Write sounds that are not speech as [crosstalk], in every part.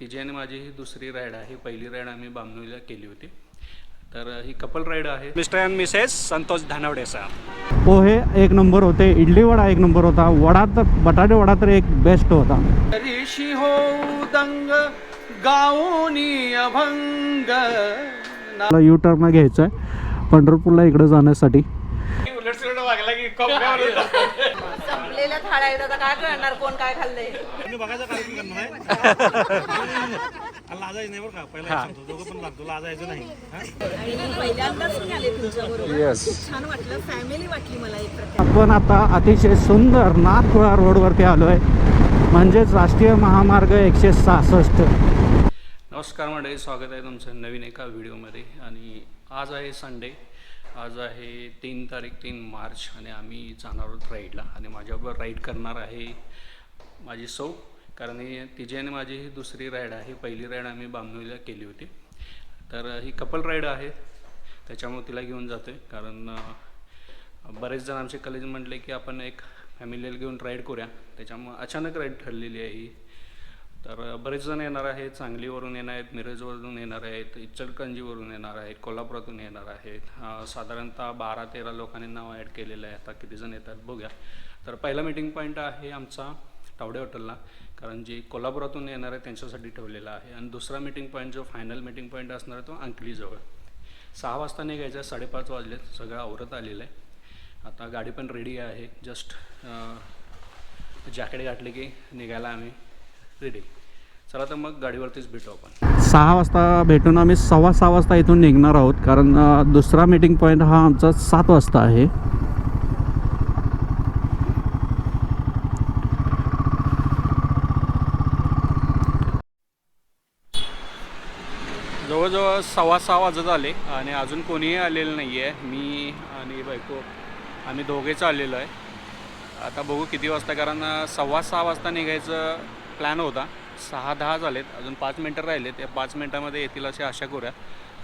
तिची आणि माझी ही दुसरी राईड आहे. पहिली राईड आम्ही बामणुलीला केली होती. तर ही कपल राईड आहे. Mister and missus Santosh Dhanawade sir पोहे एक नंबर होते इडली वडा एक नंबर होता वडा तर बटाटे वडा तर एक बेस्ट होता. ऋषी हो दंग गाऊनी अभंग. मला यू टर्न घ्यायचं आहे पंढरपूरला इकडे जाण्यासाठी. संपलेल्या थाळ्या आहेत आता काय करणार कोण काय खाल्लंय? बघायचा कार्यक्रम करणार आहे? लाजायचं नाही बरं का? पहिला सांगतो दोघं पण लागतो लाजायचं नाही. आणि मी पहिल्यांदाच मी आले तुमच्या बरोबर खूप छान वाटलं फॅमिली वाटली मला एक प्रकार. आपण आता अतिशय सुंदर नाथपुरा रोडवरती आलो आहे म्हणजेच राष्ट्रीय महामार्ग एकशे सहासष्ट. नमस्कार मंडळी स्वागत आहे तुमचं नवीन एका व्हिडिओमध्ये. आणि आज आहे संडे आज आहे तीन तारीख तीन मार्च आणि आम्ही जाणार आहोत राईडला आणि माझ्याबरोबर राईड करणार आहे माझी सौ कारण ही तिची आणि माझी ही दुसरी राईड आहे. पहिली राईड आम्ही बामणुलीला केली होती. तर ही कपल राईड आहे. त्याच्यामुळे तिला घेऊन जातो आहे कारण बरेच जण आमचे कॉलेज म्हटले की आपण एक फॅमिलीला घेऊन राईड करूया. त्याच्यामुळे अचानक राईड ठरलेली आहे ही. तर बरेच जण येणार आहेत. सांगलीवरून येणार आहेत मिरजवरून येणार आहेत इचलकंजीवरून येणार आहेत कोल्हापुरातून येणार आहेत. साधारणतः बारा तेरा लोकांनी नाव ॲड केलेलं आहे. आता किती जण येतात बघूया. तर पहिला मीटिंग पॉईंट आहे आमचा तावडे हॉटेलला. कारण जे कोल्हापुरातून येणार आहे त्यांच्यासाठी ठेवलेला आहे. आणि दुसरा मीटिंग पॉईंट जो फायनल मीटिंग पॉईंट असणार आहे तो अंकलीजवळ. सहा वाजता निघायचं आहे साडेपाच वाजलेत. सगळं आवरत आलेलं आहे. आता गाडी पण रेडी आहे. जस्ट जॅकेट घातले की निघायला आम्ही रेडी चला तर मग गाडीवरतीच भेटू आपण. सहा वाजता भेटून आम्ही सव्वा सहा वाजता इथून निघणार आहोत कारण दुसरा मीटिंग पॉईंट हा आमचा सात वाजता आहे. जवळजवळ सव्वा सहा वाजत आले आणि अजून कोणीही आलेलं नाही आहे मी आणि बायको आम्ही दोघेच आलेलो आहे. आता बघू किती वाजता कारण सव्वा सहा वाजता निघायचं प्लॅन होता. सहा दहा झालेत अजून पाच मिनटं राहिलेत. त्या पाच मिनटामध्ये येतील अशी आशा करूया.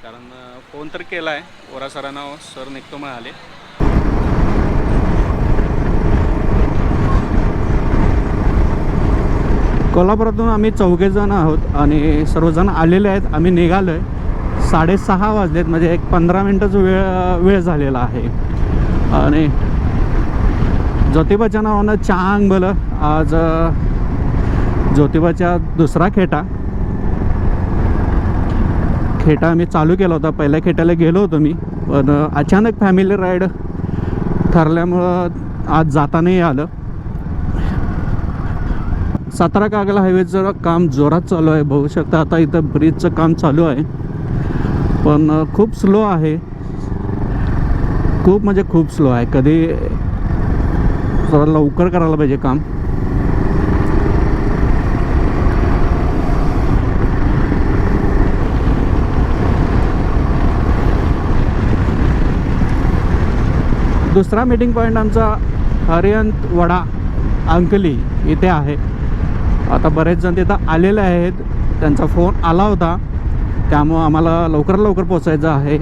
कारण फोन तर केला आहे ओरा सरांना सर निघतो म्हणाले. कोल्हापुरातून आम्ही चौघेजण आहोत आणि सर्वजण आलेले आहेत. आम्ही निघालो आहे साडेसहा वाजलेत म्हणजे एक पंधरा मिनटाचा वेळ वेळ झालेला आहे. आणि ज्योतिबाच्या नावानं चांग भलं आज ज्योतिबाच्या दुसरा खेटा. खेटा आम्ही चालू केला होता. पहिल्या खेट्याला गेलो होतो मी. पण अचानक फॅमिली राईड ठरल्यामुळं आज जाता नाही आलं. सातारा कागला हायवेचं काम जोरात चालू आहे. बघू शकता आता इथं ब्रिजचं काम चालू आहे. पण खूप स्लो आहे. खूप म्हणजे खूप स्लो आहे. कधी जरा लवकर करायला पाहिजे काम. दुसरा मीटिंग पॉईंट आमचा हरियंत वडा अंकली इथे आहे. आता बरेच जण तिथं आलेले आहेत. त्यांचा फोन आला होता. त्यामुळं आम्हाला लवकर लवकर पोचायचं आहे.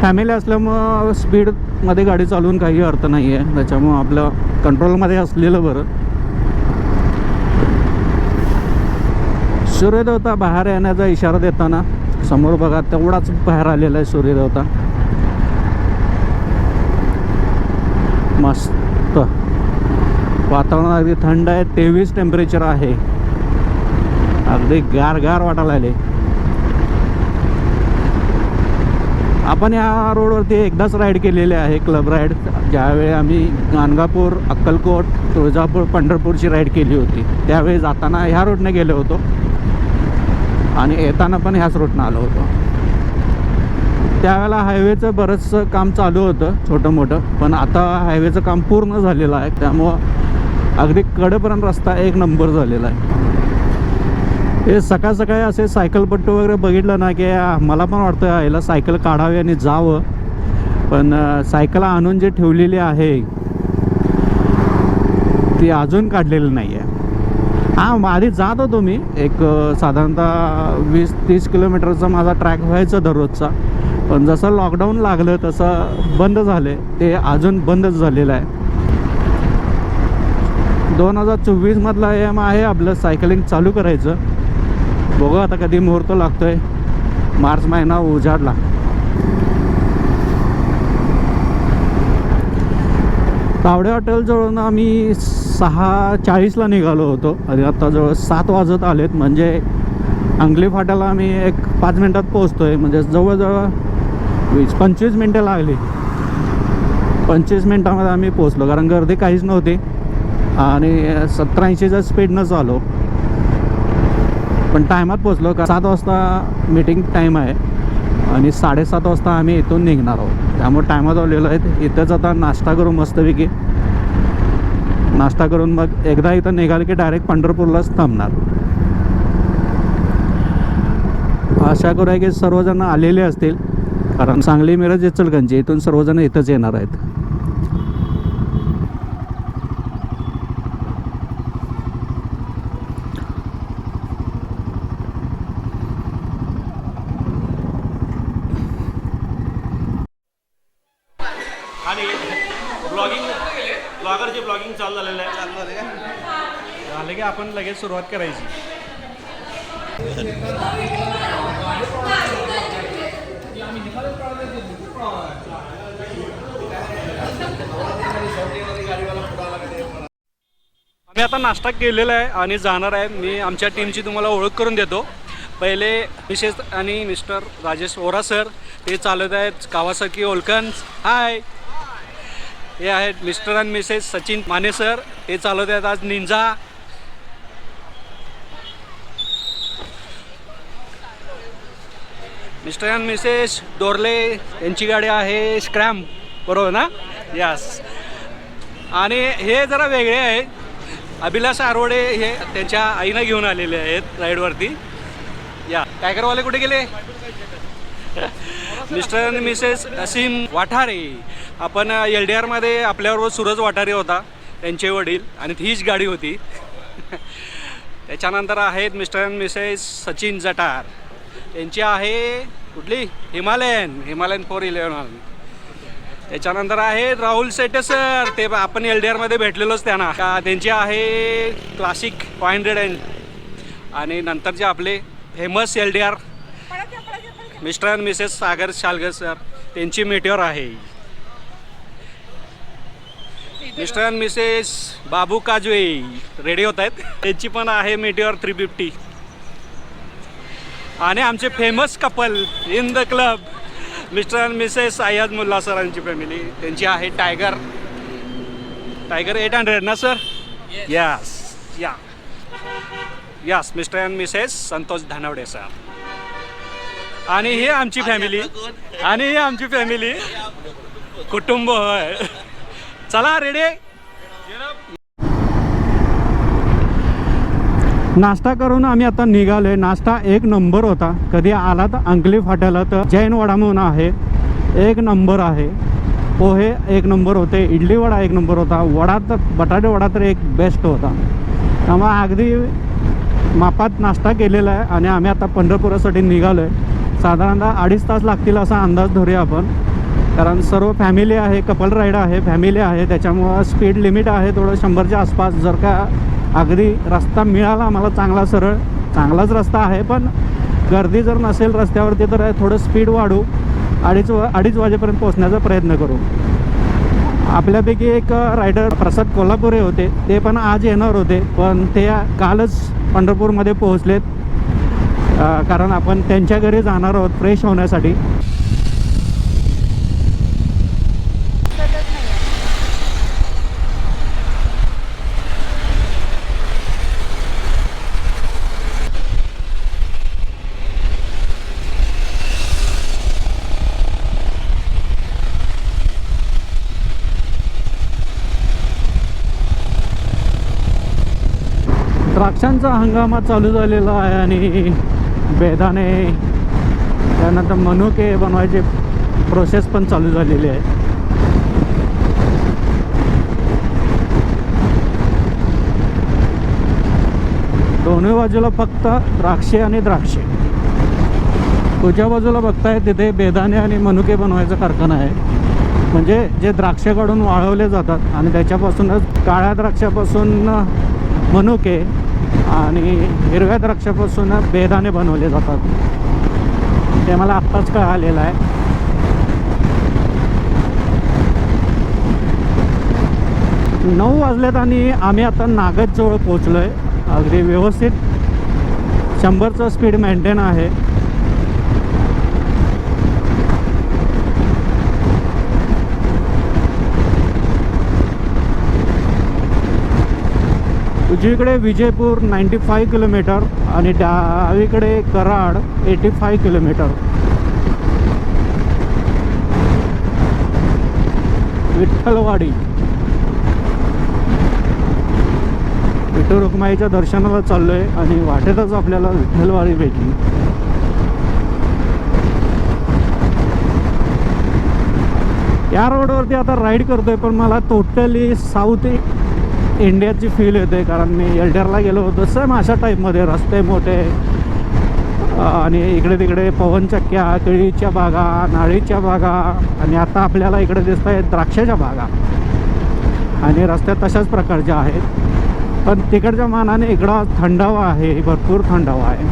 फॅमिली असल्यामुळं स्पीडमध्ये गाडी चालवून काही अर्थ नाही आहे त्याच्यामुळं आपलं कंट्रोलमध्ये असलेलं बरं. सूर्यदेवता बाहेर येण्याचा इशारा देताना समोर बघा तेवढाच बाहेर आलेला आहे सूर्यदेवता. मस्त. वातावरण अगदी थंड आहे तेवीस टेम्परेचर आहे. अगदी गार गार वाटायला आले आपण या रोडवरती एकदाच राईड केलेले आहे क्लब राईड ज्यावेळी आम्ही गाणगापूर अक्कलकोट तुळजापूर पंढरपूरची राईड केली होती. त्यावेळी जाताना ह्या रोडने गेलो होतो. आणि येताना पण ह्याच रोडनं आलो होतो. त्यावेळेला हायवेचं बरंचसं काम चालू होतं छोटं मोठं. पण आता हायवेचं काम पूर्ण झालेलं आहे. त्यामुळं अगदी कडेपर्यंत रस्ता एक नंबर झालेला आहे. हे सकाळ सकाळी असे सायकलपट्टू वगैरे बघितलं ना की मला पण वाटतं याला सायकल काढावी आणि जावं. पण सायकल आणून जे ठेवलेली आहे ती अजून काढलेली नाही आहे हां आधी जात होतो मी. एक साधारणतः वीस तीस किलोमीटरचा माझा ट्रॅक व्हायचा दररोजचा. पण जसं लॉकडाऊन लागलं तसं बंद झाले. ते अजून बंदच झालेलं आहे. दोन हजार चोवीसमधला एम आहे आपलं सायकलिंग चालू करायचं. बघू आता कधी मुहूर्त आहे मार्च महिना उजाडला. तावडे हॉटेलजवळून आम्ही सहा चाळीसला निघालो होतो. आणि आता जवळ सात वाजत आलेत. म्हणजे अंगली फाट्याला आम्ही एक पाच मिनटात पोहोचतो आहे म्हणजे जवळजवळ वीस पंचवीस मिनटं लागली. पंचवीस मिनटामध्ये आम्ही पोचलो कारण गर्दी काहीच नव्हती. आणि सत्तर स्पीडनं स्पीडनंच आलो पण टायमात पोचलो का सात वाजता मीटिंग टाईम आहे. आणि साडेसात वाजता आम्ही इथून निघणार आहोत. त्यामुळे टायमात आलेलो आहे. इथंच आता नाश्ता करू मस्तपैकी. नाश्ता करून मग एकदा इथं निघाल की डायरेक्ट पंढरपूरलाच थांबणार. आशा करूया की सर्वजण आलेले असतील. कारण सांगली मिरज इचलगंजी इथून सर्वजण इथंच येणार आहेत. आणि ब्लॉगिंग ब्लॉगरचे ब्लॉगिंग चालू झालेलं आहे. चालू झाले झाले की आपण लगेच सुरुवात करायची. आम्ही आता नाश्ता केलेला आहे आणि जाणार आहे. मी आमच्या टीमची तुम्हाला ओळख करून देतो. पहिले मिसेस आणि मिस्टर राजेश ओरा सर ते चालवत आहेत कावासाकी ओलकन हाय हे आहेत मिस्टर आणि मिसेस सचिन माने सर ते चालवत आहेत आज ninja mister and missus Dorle यांची गाडी आहे स्क्रॅम बरोबर ना? यस आणि हे जरा वेगळे आहे. अभिलाष आरवडे हे त्यांच्या आईनं घेऊन आलेले आहेत राईडवरती. या टायगरवाले कुठे गेले? [laughs] मिस्टर आणि मिसेस असीम वाठारे. आपण एल डी आरमध्ये आपल्याबरोबर सूरज वाठारे होता त्यांचे वडील आणि हीच गाडी होती. [laughs] त्याच्यानंतर आहेत mister and missus Sachin Jatar. त्यांची आहे कुठली? हिमालयन. हिमालयन फोर इलेवन त्याच्यानंतर आहे राहुल सेटे सर. ते आपण एल डी आरमध्ये भेटलेलोच त्यांना. का त्यांची आहे क्लासिक फाय हंड्रेड एन आणि नंतरचे आपले famous L D R mister and missus Sagar Shalgar sir त्यांची मेट्योर आहे. Mister and missus Babu Kajawe ready होत आहेत. त्यांची पण आहे मेट्योर थ्री फिफ्टी आणि आमचे famous couple in the club mister and missus Ayaj Mulla सरांची फॅमिली त्यांची आहे टायगर टायगर एट हंड्रेड ना सर यस या yes mister and missus Santosh Dhanawade sir आणि ही आमची फॅमिली आणि ही आमची फॅमिली कुटुंब होय. चला रेडी नाश्ता करून आम्ही आता निघालोय नाश्ता एक नंबर होता. कधी आला तर अंकली फाट्याला तर जैन वडा म्हणून आहे. एक नंबर आहे. पोहे एक नंबर होते. इडली वडा एक नंबर होता. वडा तर बटाटे वडा तर एक बेस्ट होता. त्यामुळे अगदी मापात नाश्ता केलेला आहे आणि आम्ही आता पंढरपुरासाठी निघालो आहे साधारणतः अडीच तास लागतील असा अंदाज धरूया आपण. कारण सर्व फॅमिली आहे कपल राईड आहे फॅमिली आहे. त्याच्यामुळं स्पीड लिमिट आहे थोडं शंभरच्या आसपास. जर का अगदी रस्ता मिळाला आम्हाला चांगला सरळ. चांगलाच रस्ता आहे पण गर्दी जर नसेल रस्त्यावरती तर थोडं स्पीड वाढू. अडीच वा अडीच वाजेपर्यंत पोहोचण्याचा प्रयत्न करू. आपल्यापैकी एक रायडर प्रसाद कोल्हापुरे होते. ते पण आज येणार होते पण ते कालच पंढरपूरमध्ये पोहोचलेत. कारण आपण त्यांच्या घरी जाणार आहोत फ्रेश होण्यासाठी. द्राक्षांचा हंगामा चालू झालेला आहे आणि बेदाणे त्यानंतर मनुके बनवायचे प्रोसेस पण चालू झालेली आहे. दोन्ही बाजूला फक्त द्राक्षे आणि द्राक्षे. तुझ्या बाजूला बघताय तिथे बेदाणे आणि मनुके बनवायचा कारखाना आहे. म्हणजे जे द्राक्ष काढून वाळवले जातात आणि त्याच्यापासूनच काळ्या द्राक्षापासून मनुके आणि हिरव्या द्राक्षापासून बेदाणे बनवले जातात. ते मला आत्ताच कळालेलं आहे. नऊ वाजलेत आणि आम्ही आता नागदजवळ पोचलो आहे अगदी व्यवस्थित. शंभरचं स्पीड मेंटेन आहे. उजवीकडे विजयपूर नाईंटी फाय किलोमीटर आणि डावीकडे Karad eighty five kilometre Vitthalwadi. Vitthal रुक्माईच्या दर्शनाला चाललोय आणि वाटेतच आपल्याला विठ्ठलवाडी भेटली. या रोडवरती आता राईड करतोय पण मला टोटली साऊथ इंडियाची फील येते कारण मी एल्डरला गेलो होतो सेम अशा टाईपमध्ये रस्ते मोठे आणि इकडे तिकडे पवनचक्क्या केळीच्या बागा नाळीच्या बागा आणि आता आपल्याला इकडे दिसत आहेत द्राक्षाच्या बागा. आणि रस्त्या तशाच प्रकारच्या आहेत. पण तिकडच्या मानाने इकडं थंडावा आहे भरपूर थंडावा आहे.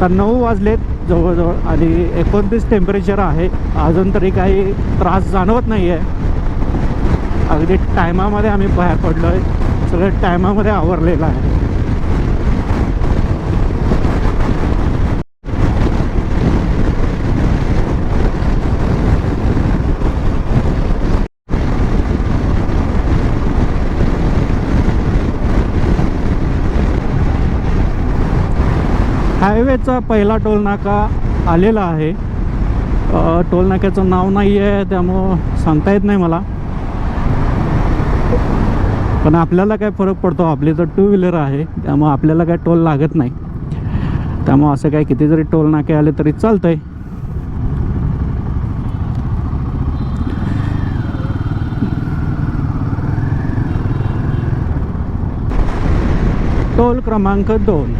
तर नऊ वाजलेत जवळजवळ आणि एकोणतीस टेम्परेचर आहे. अजून तरी काही त्रास जाणवत नाही आहे अगदी टायमामध्ये आम्ही बाहेर पडलो आहे सगळं टायमामध्ये आवरलेलं आहे. हायवेचा पहिला टोल नाका आलेला आहे. टोलनाक्याचं टोल नाक्याचं नाव नाही आहे त्यामुळं सांगता येत नाही मला. पण आपल्याला काय फरक पडतो आपली तर टू व्हीलर आहे त्यामुळं आपल्याला काय टोल लागत नाही. त्यामुळं असं काय किती जरी टोल नाके आले तरी चालतंय. टोल क्रमांक दोन.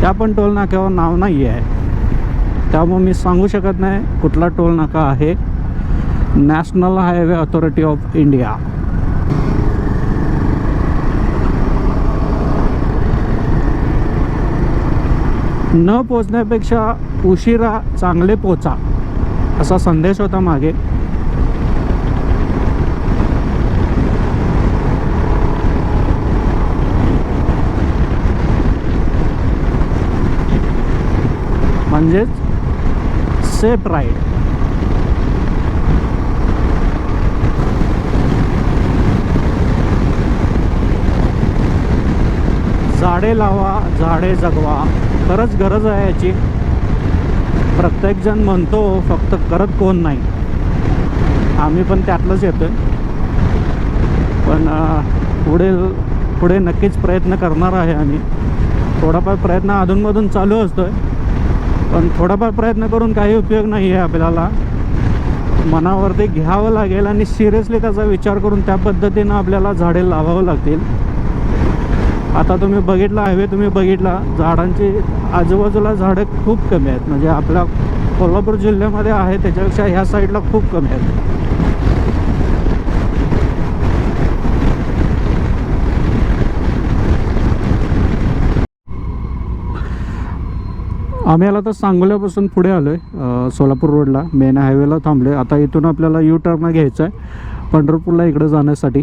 त्या पण टोल नाक्यावर नाव नाही आहे त्यामुळे मी सांगू शकत नाही कुठला टोल नाका आहे. National highway authority of India न पोचण्यापेक्षा उशिरा चांगले पोचा असा संदेश होता मागे. म्हणजेच सेफ राईड झाडे लावा झाडे जगवा. खरंच गरज आहे याची. प्रत्येकजण म्हणतो फक्त करत कोण नाही. आम्ही पण त्यातलंच येतो पण पुढे पुढे नक्कीच प्रयत्न करणार आहे आम्ही. थोडाफार प्रयत्न अधूनमधून चालू असतो आहे पण थोडाफार प्रयत्न करून काही उपयोग नाही आहे आपल्याला. मनावरती घ्यावं लागेल आणि सिरियसली त्याचा विचार करून त्या पद्धतीनं आपल्याला झाडे लावावं लागतील. आता तुम्ही बघितला हायवे तुम्ही बघितला झाडांची आजूबाजूला झाडं खूप कमी आहेत. म्हणजे आपल्या कोल्हापूर जिल्ह्यामध्ये आहे त्याच्यापेक्षा ह्या साईडला खूप कमी आहेत. आम्ही आला तर सांगोल्यापासून पुढे आलो आहे सोलापूर रोडला. मेन हायवेला थांबलो आहे आता इथून आपल्याला यू टर्न घ्यायचा आहे पंढरपूरला इकडं जाण्यासाठी.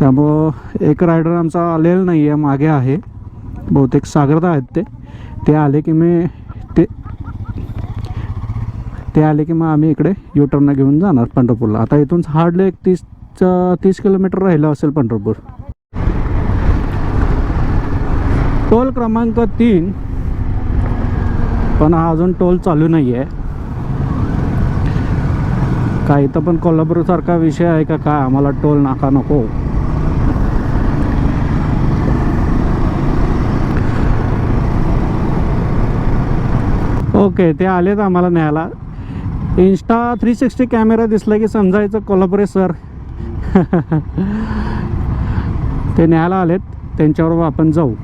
त्यामुळं एक रायडर आमचा आलेला नाही आहे मागे आहे. बहुतेक सागरदा आहेत ते. ते आले की मी ते ते आले की मग आम्ही इकडे यू घेऊन जाणार पंढरपूरला. आता इथून हार्डली एक तीस तीस किलोमीटर राहिलं असेल पंढरपूर. टोल क्रमांक तीन. पण हा अजून टोल चालू नाही आहे काय इथं पण कोल्हापूरसारखा विषय आहे का काय? आम्हाला टोल नाका नको. ओके ते आलेत आम्हाला न्यायला. इन्स्टा थ्री सिक्स्टी कॅमेरा दिसला की समजायचं कोल्हापुरे सर [laughs] ते न्यायला आलेत त्यांच्याबरोबर आपण जाऊ.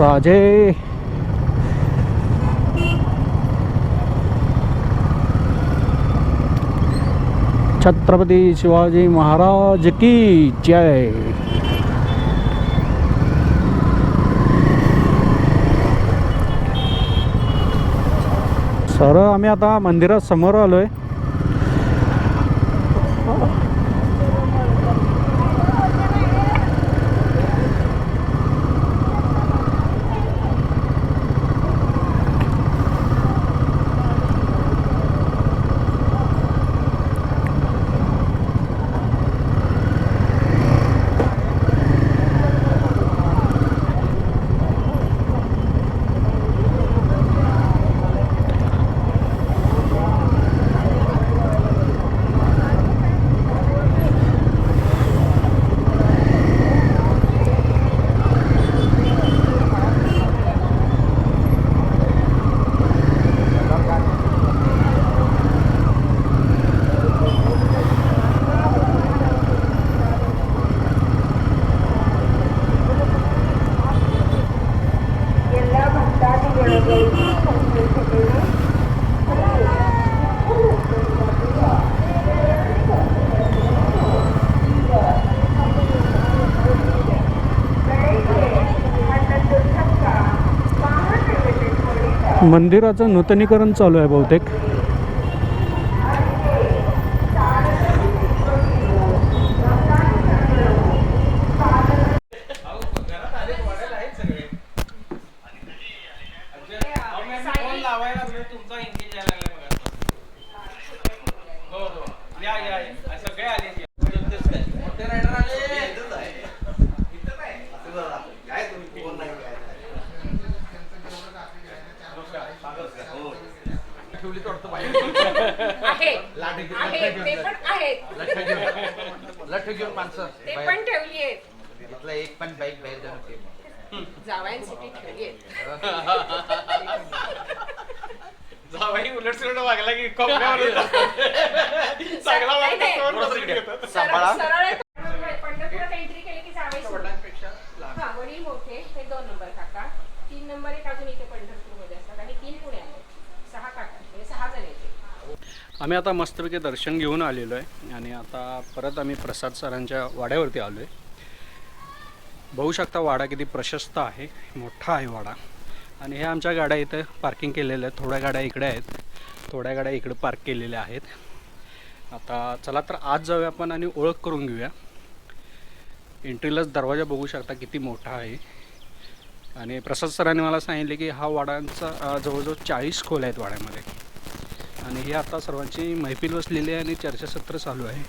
राजे छत्रपती शिवाजी महाराज की जय। सर आम्ही आता मंदिरात समोर आलो आहे मंदिराचं नूतनीकरण चालू आहे बहुतेक फोन लावायला लागलोय, तुमचा engage यायला लागलाय बघा. हो, हो. या, या, या. सगळे आले मोठे rider आले. ठेवली वाटतं बाहेर. आहेत लाठी घेऊन- आहेत ते पण आहेत लठ्ठ घेऊन- लठ्ठ घेऊन माणसं ते पण ठेवली आहेत इथला एक पण बाईक बाहेर जाऊन ठेव. जावयांसाठी ठेवली आहेत जावाई उलट सुलट वागला की कोपऱ्यावर चांगला नाही, नाही. वागला तर घेतात. सरळ सरळ आहे. पंढरपुरात एंट्री केली की जावई सुरू. वडिलांपेक्षा लहान. हा वडील मोठे हे दोन नंबर काका. तीन नंबर एक अजून इथे पंढरपूरमध्ये असतात आणि तीन पुण्यात सहा काका म्हणजे सहा जण येते आम्ही आता मस्तपैकी दर्शन घेऊन आलेलो आहे आणि आता परत आम्ही प्रसाद सरांच्या वाड्यावरती आलो आहे बघू शकता वाडा किती प्रशस्त आहे मोठा आहे वाडा. आणि हे आमच्या गाड्या इथं पार्किंग केलेल्या आहेत. थोड्या गाड्या इकडे आहेत थोड्या गाड्या इकडे पार्क केलेल्या आहेत. आता चला तर आज जाऊया आपण आणि ओळख करून घेऊया. एंट्रीलाच दरवाजा बघू शकता किती मोठा आहे. आणि प्रसाद सरांनी मला सांगितले की हा वाड्यांचा जवळजवळ चाळीस खोल आहेत वाड्यामध्ये. आणि ही आता सर्वांची मैफिल बसलेली आहे आणि चर्चासत्र चालू आहे.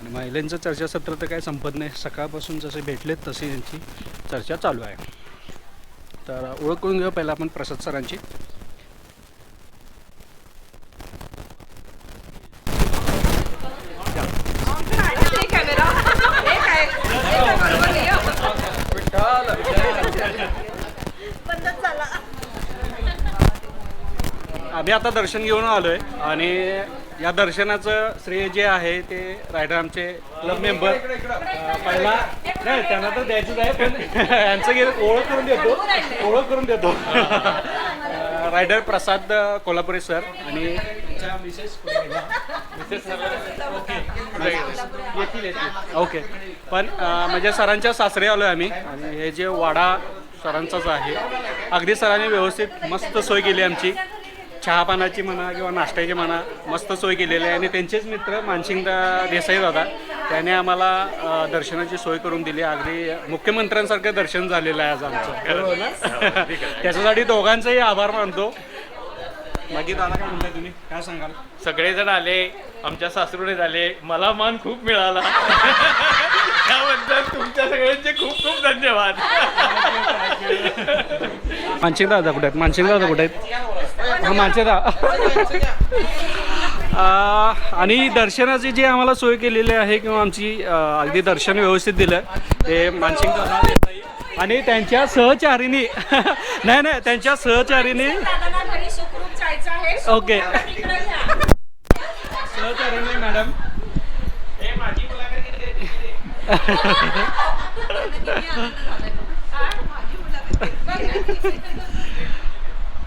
आणि महिलांचं चर्चासत्र तर काय संपत नाही. सकाळपासून जसे भेटलेत तसे यांची चर्चा चालू आहे. तर ओळख करून घेऊ पहिला आपण प्रसाद सरांची कॅमेरा हे काय हे काय बरोबर आहे, हो. बंदच झाला आम्ही आता दर्शन घेऊन आलो आहे आणि या दर्शनाचं श्रेय जे आहे ते रायडर आमचे क्लब मेंबर पहिला नाही त्यांना तर द्यायचंच आहे पण यांचं घे ओळख करून देतो. ओळख करून देतो. रायडर प्रसाद कोल्हापुरे सर आणि ओके. पण म्हणजे सरांच्या सासरे आलो आहे आम्ही आणि हे जे वाडा सरांचाच आहे. अगदी सरांनी व्यवस्थित मस्त सोय केली आमची. चहा पानाची म्हणा किंवा नाश्त्याची म्हणा मस्त सोय केलेली आहे. आणि त्यांचेच मित्र मानसिंग दा- देसाई दादा त्याने आम्हाला दर्शनाची सोय करून दिली. अगदी मुख्यमंत्र्यांसारखं दर्शन झालेलं आहे आज आमचं. [laughs] त्याच्यासाठी दोघांचंही आभार मानतो. बाकी दादा काय म्हणताय तुम्ही? काय सांगाल? सगळेजण आले आमच्या सासरूने झाले. मला मान खूप मिळाला. [laughs] त्याबद्दल तुमच्या सगळ्यांचे खूप खूप धन्यवाद. मानसिंग दादा कुठे आहेत? मानसिंग दादा कुठे आहेत? हा दादा आणि दर्शनाची जी आम्हाला सोय केलेली आहे किंवा आमची अगदी दर्शन व्यवस्थित दिलं ते मानसिंग आणि त्यांच्या सहचारिणी नाही नाही त्यांच्या आहे ओके. मॅडम हे माझी मुलाखत घेतली. हा, माझी मुलाखत त्यांची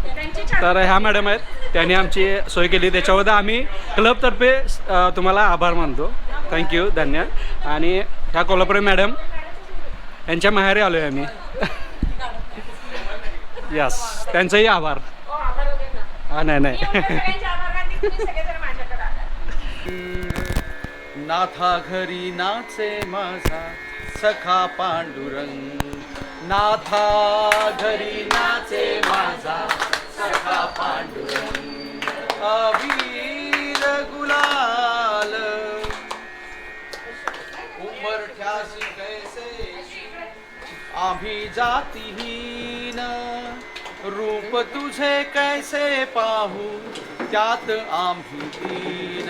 छान तर ह्या मॅडम आहेत. त्यांनी आमची सोय केली. त्याच्याबद्दल आम्ही क्लबतर्फे तुम्हाला आभार मानतो. थँक्यू धन्यवाद. आणि ह्या कोल्हापुरी मॅडम यांच्या माहेरी आलो आहे आम्ही. यस त्यांचंही आभार. हा नाही नाही. नाथा घरी नाचे माझा सखा पांडुरंग. नाथा घरी नाचे माझा सखा पांडुरंग अबीर गुलाल। उमरठ्यासी कैसे? आम्ही जातीहीन रूप तुझे कैसे पाहू? त्यात आम्ही दीन।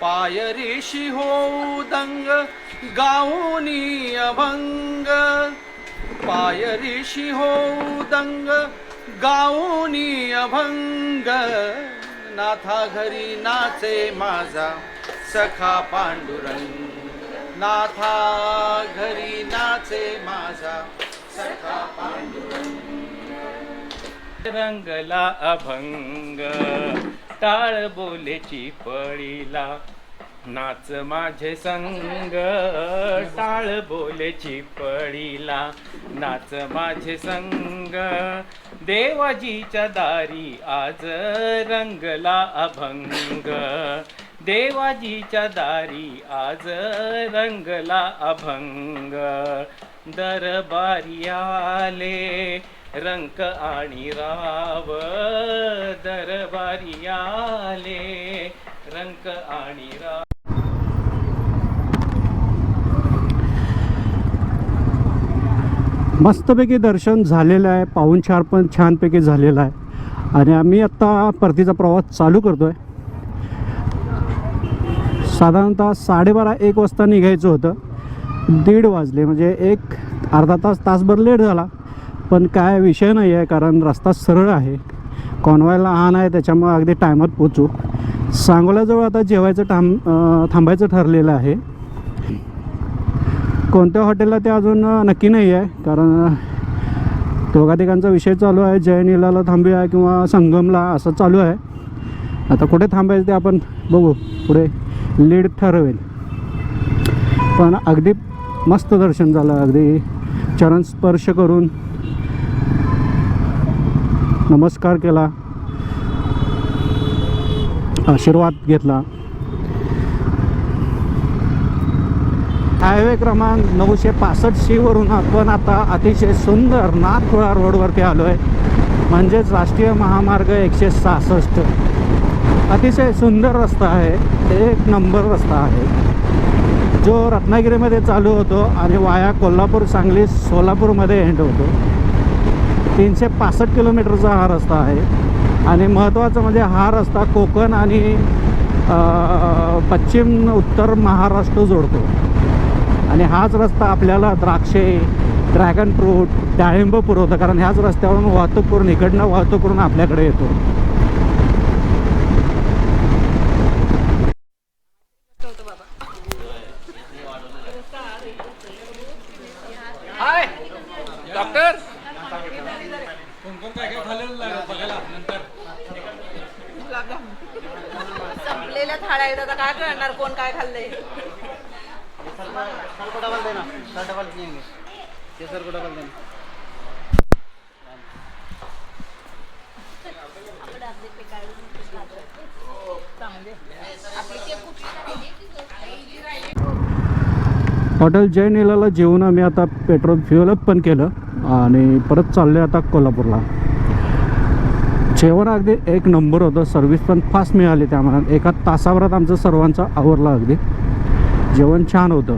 पायरीशी होऊ दंग गाऊनी अभंग। पायरीशी होऊ दंग गाऊनी अभंग. नाथा घरी नाचे माझा सखा पांडुरंग. नाथा घरी नाचे माझा सखा रंगला अभंग. टाळ बोलेची पळीला नाच माझे संग टाळ बोलेची पळीला. नाच माझे संग देवाजीच्या दारी आज रंगला अभंग. देवाजीच्या दारी आज रंगला अभंग. दरबारी आले रंक आणि राव. दरबारी आले रंक आणि राव. मस्तपैकी दर्शन झालेलं आहे. पाहुणचार पण छानपैकी झालेला आहे. आणि आम्ही आत्ता परतीचा प्रवास चालू करतो आहे साधारणतः साडेबारा एक वाजता निघायचं होतं. दीड वाजले म्हणजे एक अर्धा तास तासभर लेट झाला. पण काय विषय नाही आहे कारण रस्ता सरळ आहे. कॉन्वाय लहान आहे त्याच्यामुळे अगदी टायमात पोचू सांगोल्याजवळ आता जेवायचं थांब थांबायचं ठरलेलं आहे. कोणत्या हॉटेलला ते अजून नक्की नाही आहे कारण अ, दोघातिकांचा विषय चालू आहे. जयनीलाला थांबूया किंवा संगमला असं चालू आहे. आता कुठे थांबायचं ते आपण बघू. पुढे लीड ठरवेल. पण अगदी मस्त दर्शन झालं. अगदी चरण स्पर्श करून नमस्कार केला. आशीर्वाद घेतला. हायवे क्रमांक नऊशे पासष्ट सीवरून आपण आता अतिशय सुंदर नाथपुरा रोडवरती आलो आहे म्हणजेच राष्ट्रीय महामार्ग एकशे सहासष्ट. अतिशय सुंदर रस्ता आहे. एक नंबर रस्ता आहे. जो रत्नागिरीमध्ये चालू होतो आणि वाया कोल्हापूर सांगली सोलापूरमध्ये एंड होतो. तीनशे पासष्ट किलोमीटरचा हा रस्ता आहे. आणि महत्त्वाचं म्हणजे हा रस्ता कोकण आणि पश्चिम उत्तर महाराष्ट्र जोडतो. आणि हाच रस्ता आपल्याला द्राक्षे ड्रॅगन फ्रूट डाळिंब पुरवतं. कारण ह्याच रस्त्यावरून वाहतूक करून इकडनं वाहतूक करून आपल्याकडे येतो. डॉक्टर? संपलेल्या थाळ्या काय करणार? कोण काय खाल्लंय? हॉटेल जय नीलाला जेवून आम्ही आता पेट्रोल फ्युअलअप पण केलं आणि परत चाललंय आता कोल्हापूरला. जेवण अगदी एक नंबर होतं. सर्विस पण फास्ट मिळाली त्या मनात एका तासाभरात आमचं सर्वांचं आवरलं अगदी. जेवण छान होतं.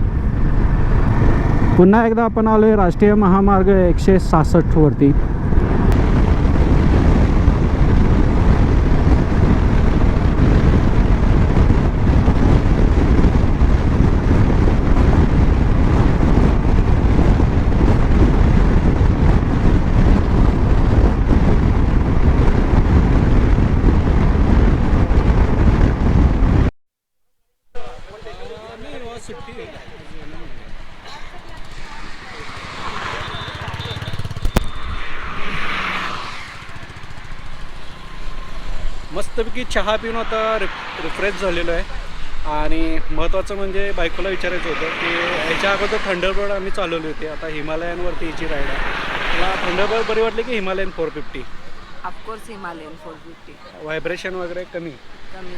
पुन्हा एकदा आपण आलो आहे राष्ट्रीय महामार्ग एकशे सहासष्टवरती चहा पिऊन आता रि रिफ्रेश झालेलो आहे. आणि महत्त्वाचं म्हणजे बायकोला विचारायचं होतं की ह्याच्या अगोदर थंडरबर्ड आम्ही चालवली होती. आता हिमालयनवरती हिची राईड आहे. मला थंडरबर्ड बरी वाटली की Himalayan four fifty of course Himalayan four fifty vibration वगैरे कमी? कमी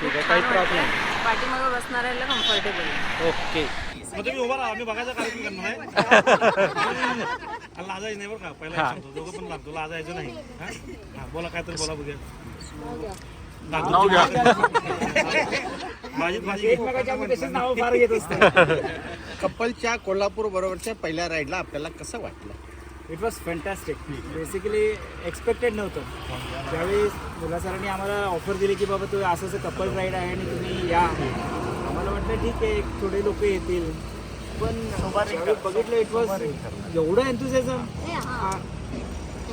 ठीक आहे काही त्रास नाही. पाठीमागं बसणाऱ्याला कम्फर्टेबल ओके. तुम्ही उभा राहा आम्ही बघायचा कार्यक्रम करणार आहे. [laughs] आणि लाजायचं नाही बरं का? पहिला एक सांगतो दोघं पण लागतो लाजायचं नाही? हा, बोला काय तर बोला बघूया. माझी माझी कपलच्या कोल्हापूर बरोबरच्या पहिल्या राईडला आपल्याला कसं वाटलं? It was fantastic basically expected नव्हतं. त्यावेळी मुला सरांनी आम्हाला ऑफर दिली की बाबा तू असं असं कपल राईड आहे आणि तुम्ही या. आम्हाला वाटलं ठीक आहे एक थोडे लोक येतील. पण बघितलं इट वॉज एवढं एन्थुसिझम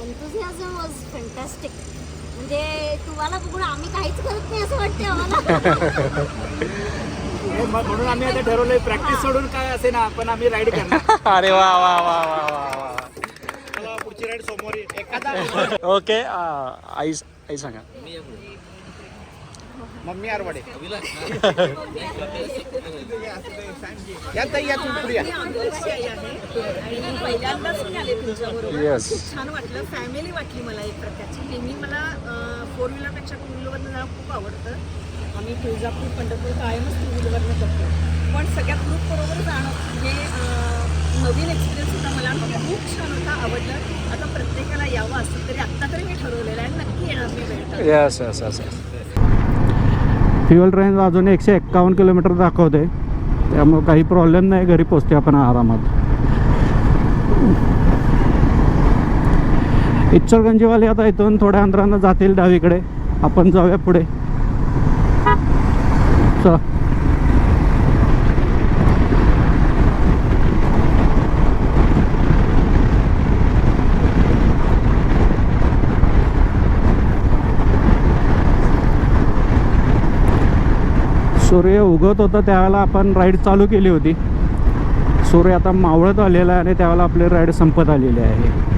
एन्थुझियाझम वॉज फॅन्टॅस्टिक म्हणजे तुम्हाला बघून आम्ही काहीच करत नाही असं वाटतं आम्हाला. [laughs] म्हणून आम्ही आता ठरवलंय प्रॅक्टिस सोडून काय असे ना पण आम्ही राईड करणार. [laughs] अरे वा वा वा वा वा पुढची राईड सोमवारी. एखादा [laughs] ओके आई आई सांगा. मम्मी आरवाडे. या ताई या तुम्ही पुढे या. आणि पहिल्यांदाच मी आले तुमच्याबरोबर Yes. खूप छान वाटलं. फॅमिली वाटली मला एक प्रकारची. नेहमी मला फोर व्हीलरपेक्षा टू व्हीलरवरनं जाणं खूप आवडतं. आम्ही तुळजापूर पंढरपूर कायमच टू व्हीलरवरनं करतो. पण सगळ्यात ग्रुप बरोबर जाणं हे अं, नवीन एक्सपिरियन्स होता मला. खूप छान होता आवडलं. आता प्रत्येकाला यावं असं तरी आत्ता तरी मी ठरवलेलं आहे. नक्की येणार मी भेटत yes yes yes fuel range अजून एकशे एक्कावन्न किलोमीटर दाखवते. त्यामुळे काही प्रॉब्लेम नाही घरी पोचते आपण आरामात. इच्छरगंजीवाले आता इथून थोड्या अंतरानं जातील डावीकडे. आपण जाऊया पुढे. चला. सूर्य उगत होता त्यावेळेला आपण राईड चालू केली होती. सूर्य आता मावळत आलेला आहे आणि त्यावेळेला आपली राईड संपत आलेली आहे.